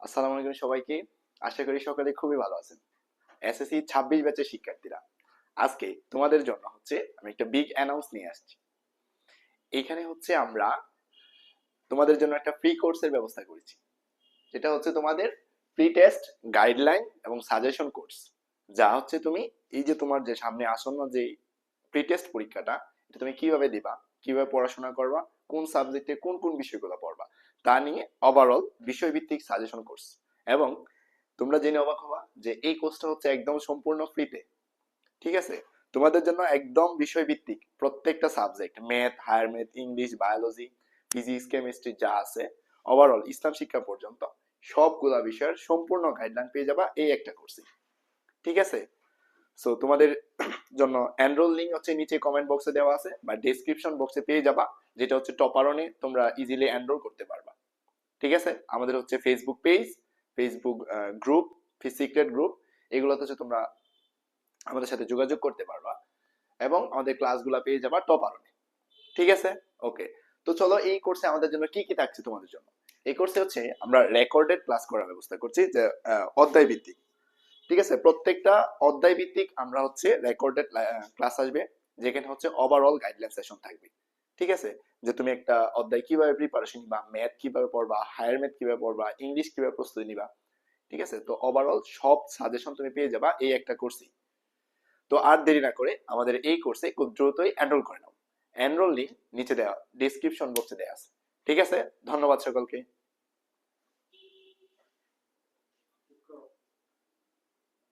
আসসালামু আলাইকুম সবাইকে। আশা করি সকালে খুবই ভালো আছেন। এসএসসি ছাব্বিশ ব্যাচের শিক্ষার্থীরা, আজকে তোমাদের জন্য হচ্ছে আমি একটা বিগ অ্যানাউন্স নিয়ে আসছি। এখানে হচ্ছে আমরা তোমাদের জন্য একটা ফ্রি কোর্সের ব্যবস্থা করেছি। যেটা হচ্ছে তোমাদের প্রি টেস্ট গাইডলাইন এবং সাজেশন কোর্স যা হচ্ছে তুমি এই যে তোমার যে সামনে আসন্ন যে প্রি টেস্ট পরীক্ষাটা, এটা তুমি কীভাবে দিবা, কীভাবে পড়াশোনা করবা, কোন সাবজেক্টে কোন কোন বিষয়গুলো পড়বা তা নিয়ে ওভারঅল বিষয়ভিত্তিক সাজেশন কোর্স এবং তোমরা জেনে অবাক হবা যে এই কোর্সটা হচ্ছে একদম সম্পূর্ণ ফ্রিতে ঠিক আছে? তোমাদের জন্য একদম বিষয়ভিত্তিক প্রত্যেকটা subject math higher math English biology physics chemistry যা আছে ওভারঅল ইসলাম শিক্ষা পর্যন্ত সবগুলা বিষয়ের সম্পূর্ণ গাইডলাইন পেয়ে যাবা এই একটা কোর্সে ঠিক আছে? সো তোমাদের জন্য এনরোল লিঙ্ক হচ্ছে নিচে কমেন্ট বক্সে দেওয়া আছে বা ডেসক্রিপশন বক্সে পেয়ে যাবা, যেটা হচ্ছে টপারনে তোমরা ইজিলি এনরোল করতে ঠিক আছে? আমাদের হচ্ছে Facebook page Facebook group secret group এগুলোতে হচ্ছে তোমরা আমাদের সাথে যোগাযোগ করতে পারবা এবং আমাদের ক্লাসগুলো পেয়ে যাবা টপারনে ঠিক আছে? ওকে তো চলো এই কোর্সে আমাদের জন্য কি কি থাকছে তোমাদের জন্য? এই কোর্সে হচ্ছে আমরা রেকর্ডেড ক্লাস করার ব্যবস্থা করছি যে অধ্যায় ভিত্তিক ঠিক আছে? প্রত্যেকটা অধ্যায় ভিত্তিক আমরা হচ্ছে রেকর্ডেড ক্লাস আসবে যেখানে হচ্ছে ওভারঅল গাইডলাইন সেশন থাকবে। ঠিক আছে? যে তুমি একটা অধ্যায় কীভাবে প্রিপারেশন নিবা ম্যাথ কীভাবে পড়বা হায়ার ম্যাথ কীভাবে পড়বা ইংলিশ কীভাবে প্রস্তুতি নিবা, ঠিক আছে? তো ওভারঅল সব সাজেশন তুমি পেয়ে যাবা এই একটা কোর্সেই তো আর দেরি না করে আমাদের এই কোর্সে খুব দ্রুতই এনরোল করে নাও। এনরোল লিঙ্ক নিচে দেওয়া ডিসক্রিপশন বক্সে দেওয়া আছে। ঠিক আছে? ধন্যবাদ সকলকে।